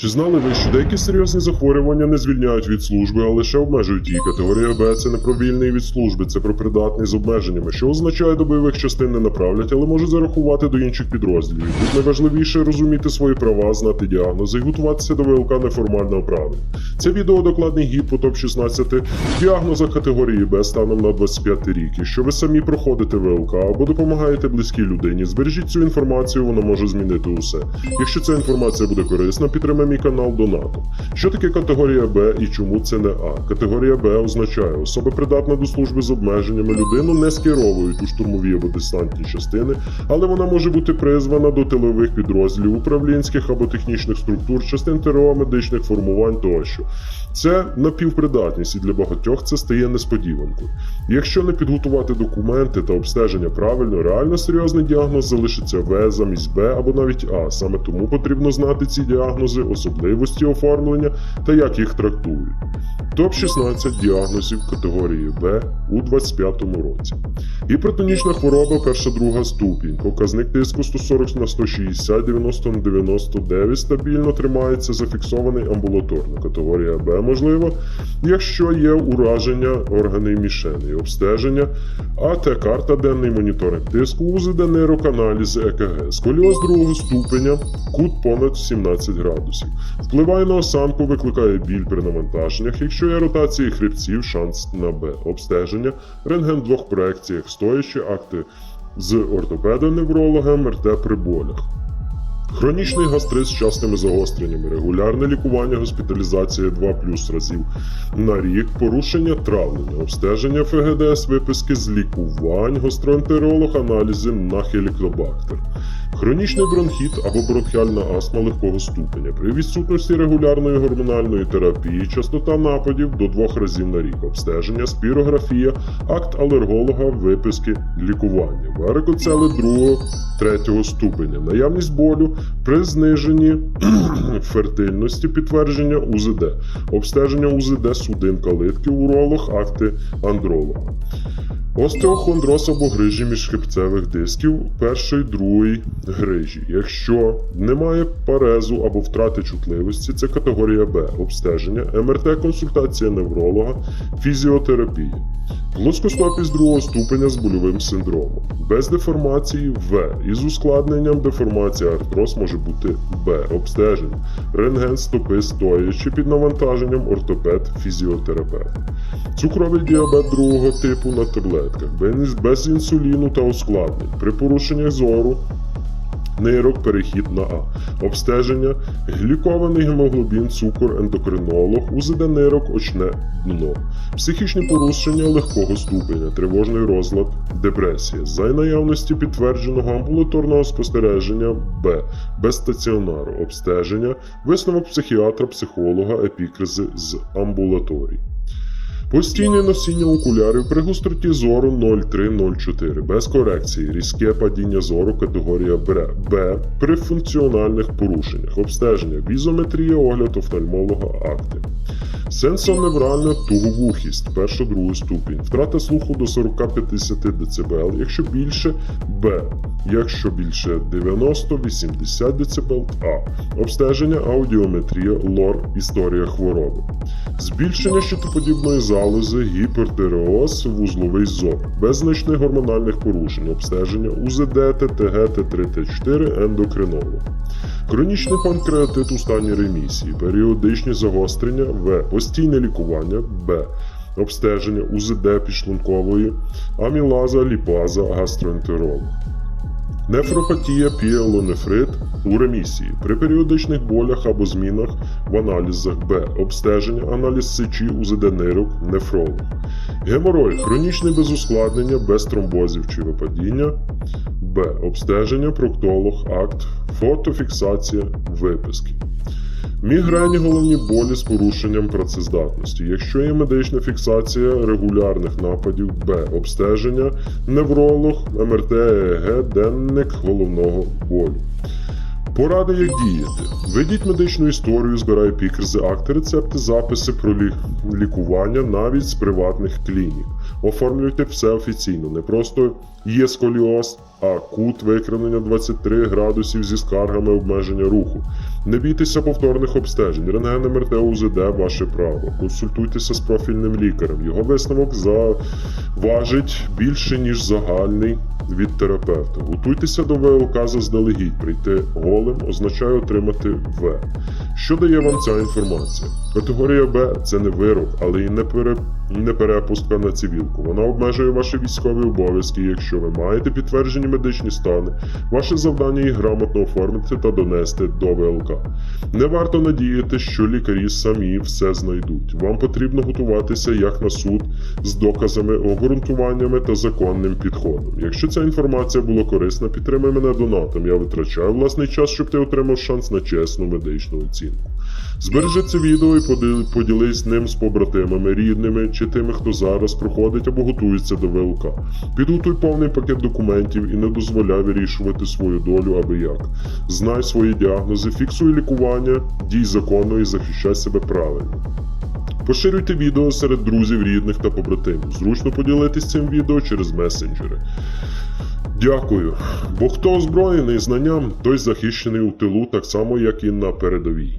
Чи знали ви, що деякі серйозні захворювання не звільняють від служби, а лише обмежують її? Категорія Б це не про вільний від служби, це про придатний з обмеженнями, що означає до бойових частин не направлять, але можуть зарахувати до інших підрозділів. Тут найважливіше розуміти свої права, знати діагнози і готуватися до ВЛК неформального правила. Це відео докладний гід по топ-16 діагноза категорії Б станом на 25 рік. Якщо ви самі проходите ВЛК або допомагаєте близькій людині, збережіть цю інформацію, вона може змінити усе. Якщо ця інформація буде корисна, підтримай мій канал донатом. Що таке категорія Б і чому це не А? Категорія Б означає особа придатна до служби з обмеженнями. Людину не скеровують у штурмові або десантні частини, але вона може бути призвана до тилових підрозділів, управлінських або технічних структур, частин ТРО, медичних формувань тощо. Це напівпридатність, і для багатьох це стає несподіванкою. Якщо не підготувати документи та обстеження правильно, реально серйозний діагноз залишиться В замість Б або навіть А. Саме тому потрібно знати ці діагнози, особливості оформлення та як їх трактують. Топ 16 діагнозів категорії Б у 2025 році. Гіпертонічна хвороба перша друга ступінь. Показник тиску 140 на 160, 90 на 99 стабільно тримається, зафіксований амбулаторно. Категорія Б можливо, якщо є ураження органів мішени, обстеження, АТ карта денний моніторинг тиску, УЗД нейрок, аналіз ЕКГ, сколіоз другого ступеня, кут понад 17 градусів. Впливає на осанку, викликає біль при навантаженнях. Якщо є ротації хребців, шанс на Б. Обстеження, рентген в двох проекціях, стоячі акти з ортопедом-неврологом, МРТ при болях. Хронічний гастрит з частими загостреннями, регулярне лікування, госпіталізація 2 плюс разів на рік, порушення травлення, обстеження ФГДС, виписки з лікувань, гастроентеролог, аналізи на хелікобактер. Хронічний бронхіт або бронхіальна астма легкого ступеня. При відсутності регулярної гормональної терапії, частота нападів до двох разів на рік, обстеження, спірографія, акт алерголога, виписки, лікування, варикоцели другого, третього ступеня, наявність болю при зниженні фертильності, підтвердження УЗД, обстеження УЗД судин калитки, уролог, акти андролога. Остеохондроз або грижі міжхребцевих дисків першої другої грижі. Якщо немає парезу або втрати чутливості, це категорія Б. Обстеження, МРТ, консультація невролога, фізіотерапія. Плоскостопість другого ступеня з больовим синдромом. Без деформації В. Із ускладненням деформація артроз може бути Б. Обстеження. Рентген стопи стоячи під навантаженням ортопед, фізіотерапевт. Цукровий діабет другого типу на таблетках, без інсуліну та ускладнень. При порушеннях зору нейрок перехід на А. Обстеження, глікований гемоглобін, цукор, ендокринолог, УЗД нейрок, очне дно. Психічні порушення легкого ступеня, тривожний розлад, депресія. За наявності підтвердженого амбулаторного спостереження Б. Без стаціонару. Обстеження, висновок психіатра, психолога, епікризи з амбулаторії. Постійне носіння окулярів при гостроті зору 0,3-0,4 без корекції, різке падіння зору категорія Б, Б. При функціональних порушеннях, обстеження, візометрія, огляд офтальмолога, акти. Сенсоневральна туговухість, перша другий ступінь, втрата слуху до 40-50 дБ, якщо більше Б, якщо більше 90-80 дБ А. Обстеження, аудіометрія, лор, історія хвороби. Збільшення щитоподібної залози, гіпертиреоз, вузловий зоб, без гормональних порушень, обстеження, УЗД, ТТГ, Т3, Т4, ендокринолог. Хронічний панкреатит у стані ремісії, періодичні загострення В, постійне лікування Б, обстеження УЗД підшлункової, амілаза, ліпаза, гастроентеролог. Нефропатія, піелонефрит у ремісії при періодичних болях або змінах в аналізах Б. Обстеження, аналіз сечі, УЗД нирок, нефролог. Геморой хронічний без ускладнення, без тромбозів чи випадіння. Б. Обстеження, проктолог, акт, фотофіксація, виписки. Мігрені головні болі з порушенням працездатності. Якщо є медична фіксація регулярних нападів, Б. Обстеження, невролог, МРТ, ЕЕГ, денник головного болю. Поради, як діяти. Ведіть медичну історію, збирай пікерзи, акти, рецепти, записи про лікування навіть з приватних клінік. Оформлюйте все офіційно, не просто є сколіоз, а кут викривлення 23 градусів зі скаргами обмеження руху. Не бійтеся повторних обстежень. Рентген МРТ УЗД ваше право. Консультуйтеся з профільним лікарем. Його висновок заважить більше, ніж загальний від терапевта. Готуйтеся до ВЛК заздалегідь. Прийти голим означає отримати В. Що дає вам ця інформація? Категорія Б це не вирок, але і не, пере... не перепустка на цивілку. Вона обмежує ваші військові обов'язки. Якщо ви маєте підтверджені медичні стани, ваше завдання їх грамотно оформити та донести до ВЛК. Не варто надіяти, що лікарі самі все знайдуть. Вам потрібно готуватися як на суд з доказами, обґрунтуваннями та законним підходом. Якщо ця інформація була корисна, підтримай мене донатом. Я витрачаю власний час, щоб ти отримав шанс на чесну медичну оцінку. Збережи це відео і поділ- поділись ним з побратимами, рідними чи тими, хто зараз проходить або готується до ВЛК. Підготуй повний пакет документів і не дозволяй вирішувати свою долю аби як. Знай свої діагнози, фіксуй лікування, дій законно і захищай себе правильно. Поширюйте відео серед друзів, рідних та побратимів. Зручно поділитись цим відео через месенджери. Дякую. Бо хто озброєний знанням, той захищений у тилу так само, як і на передовій.